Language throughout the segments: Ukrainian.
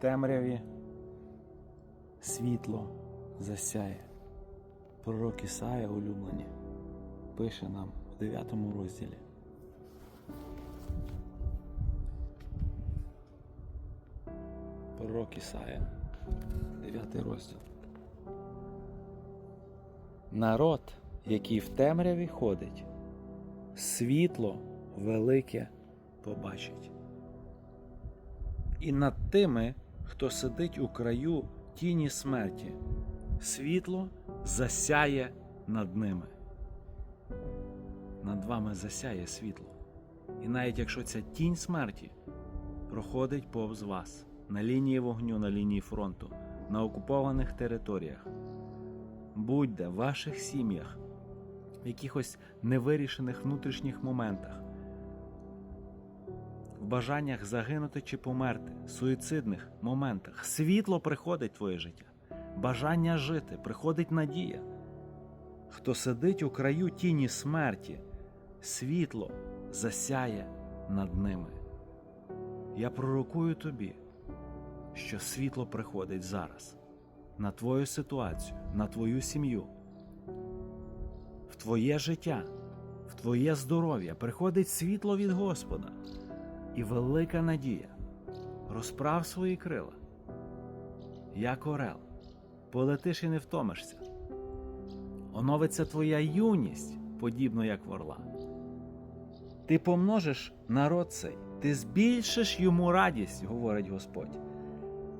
темряві світло засяє. Пророк Ісая улюблені пише нам в 9 розділі. Пророк Ісая, 9 розділ. Народ, який в темряві ходить, світло велике побачить. І над тими, хто сидить у краю тіні смерті, світло засяє над ними. Над вами засяє світло. І навіть якщо ця тінь смерті проходить повз вас на лінії вогню, на лінії фронту, на окупованих територіях, будь-де в ваших сім'ях, в якихось невирішених внутрішніх моментах, в бажаннях загинути чи померти, суїцидних моментах, світло приходить в твоє життя, бажання жити, приходить надія. Хто сидить у краю тіні смерті, світло засяє над ними. Я пророкую тобі, що світло приходить зараз на твою ситуацію, на твою сім'ю, в твоє життя, в твоє здоров'я приходить світло від Господа і велика надія. Розправ свої крила, як орел, полетиш і не втомишся. Оновиться твоя юність, подібно як в орла. Ти помножиш народ цей, ти збільшиш йому радість, говорить Господь.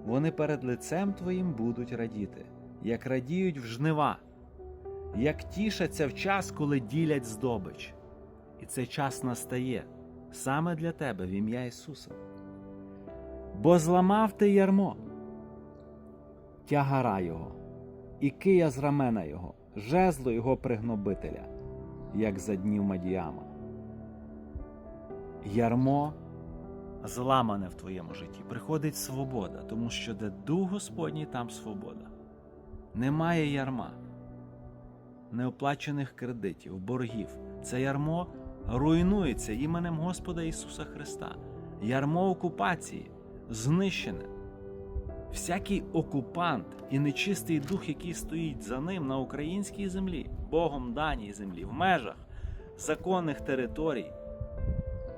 Вони перед лицем твоїм будуть радіти, як радіють в жнива, як тішаться в час, коли ділять здобич. І цей час настає саме для тебе в ім'я Ісуса. Бо зламав ти ярмо, тягара його, і кия з рамена його, жезло його пригнобителя, як за днів Мадіама. Ярмо зламане в твоєму житті. Приходить свобода, тому що де дух Господній, там свобода. Немає ярма, неоплачених кредитів, боргів. Це ярмо руйнується іменем Господа Ісуса Христа. Ярмо окупації знищене. Всякий окупант і нечистий дух, який стоїть за ним на українській землі, Богом даній землі, в межах законних територій,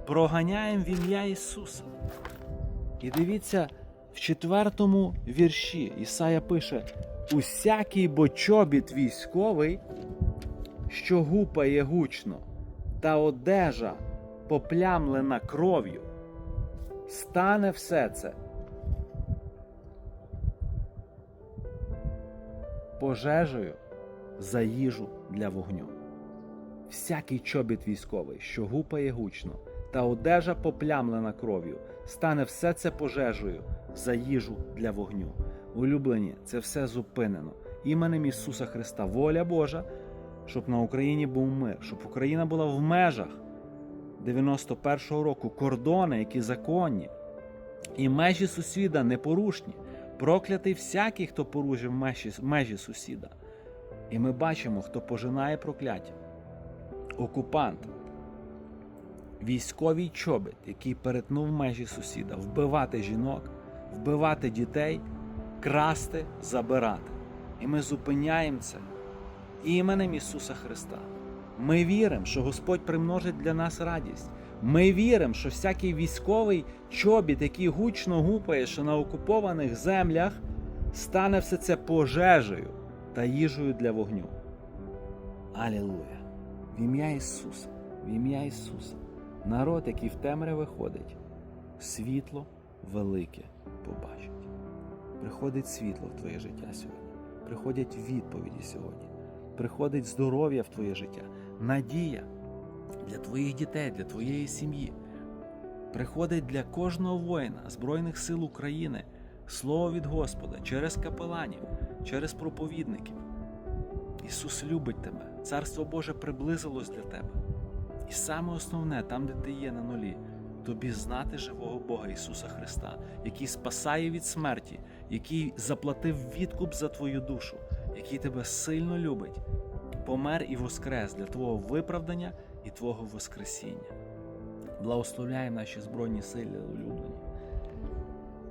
проганяємо в ім'я Ісуса. І дивіться, в четвертому вірші Ісая пише: усякий бо чобіт військовий, що гупає гучно, та одежа поплямлена кров'ю, стане все це. Пожежею за їжу для вогню. Всякий чобіт військовий, що гупає гучно, та одежа поплямлена кров'ю, стане все це пожежею за їжу для вогню. Улюблені, це все зупинено. Іменем Ісуса Христа, воля Божа, щоб на Україні був мир, щоб Україна була в межах 91-го року, кордони, які законні, і межі сусіда непорушні. Проклятий всякий, хто порушив межі, межі сусіда. І ми бачимо, хто пожинає прокляття. Окупант, військовий чобіт, який перетнув межі сусіда, вбивати жінок, вбивати дітей, красти, забирати. І ми зупиняємо це іменем Ісуса Христа. Ми віримо, що Господь примножить для нас радість. Ми віримо, що всякий військовий чобіт, який гучно гупає, що на окупованих землях, стане все це пожежею та їжею для вогню. Алілуя! В ім'я Ісуса, в ім'я Ісуса, народ, який в темряві ходить, світло велике побачить. Приходить світло в твоє життя сьогодні, приходять відповіді сьогодні, приходить здоров'я в твоє життя, надія для твоїх дітей, для твоєї сім'ї. Приходить для кожного воїна Збройних сил України слово від Господа через капеланів, через проповідників. Ісус любить тебе, Царство Боже приблизилось для тебе. І саме основне, там, де ти є на нулі, тобі знати живого Бога Ісуса Христа, який спасає від смерті, який заплатив відкуп за твою душу, який тебе сильно любить, помер і воскрес для твого виправдання і Твого Воскресіння. Благословляємо наші Збройні сили улюблені.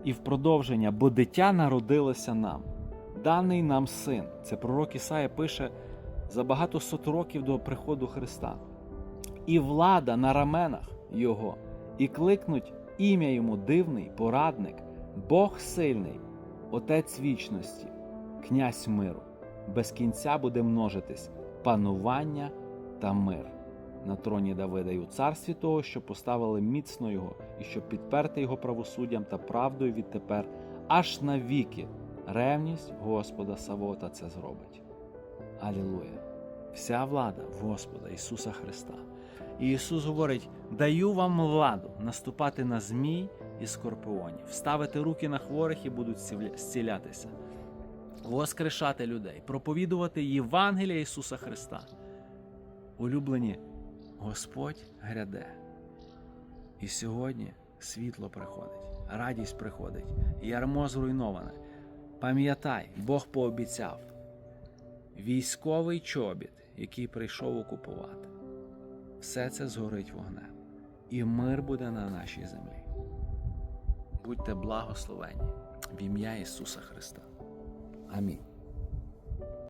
і в продовження, бо дитя народилося нам, даний нам син. Це пророк Ісая пише за багато сот років до приходу Христа. І влада на раменах Його, і кликнуть ім'я йому дивний, порадник, Бог сильний, Отець вічності, князь миру. Без кінця буде множитись панування та мир на троні Давида і у царстві того, що поставили міцно його, і щоб підперти його правосуддям та правдою відтепер, аж навіки. Ревність Господа Савота це зробить. Алілуя! Вся влада Господа Ісуса Христа. І Ісус говорить: даю вам владу наступати на змій і скорпіонів, ставити руки на хворих і будуть зціля- зцілятися, воскрешати людей, проповідувати Євангелія Ісуса Христа. Улюблені, Господь гряде. І сьогодні світло приходить, радість приходить, ярмо зруйноване. Пам'ятай, Бог пообіцяв військовий чобіт, який прийшов окупувати. Все це згорить вогнем, і мир буде на нашій землі. Будьте благословені в ім'я Ісуса Христа. Amém.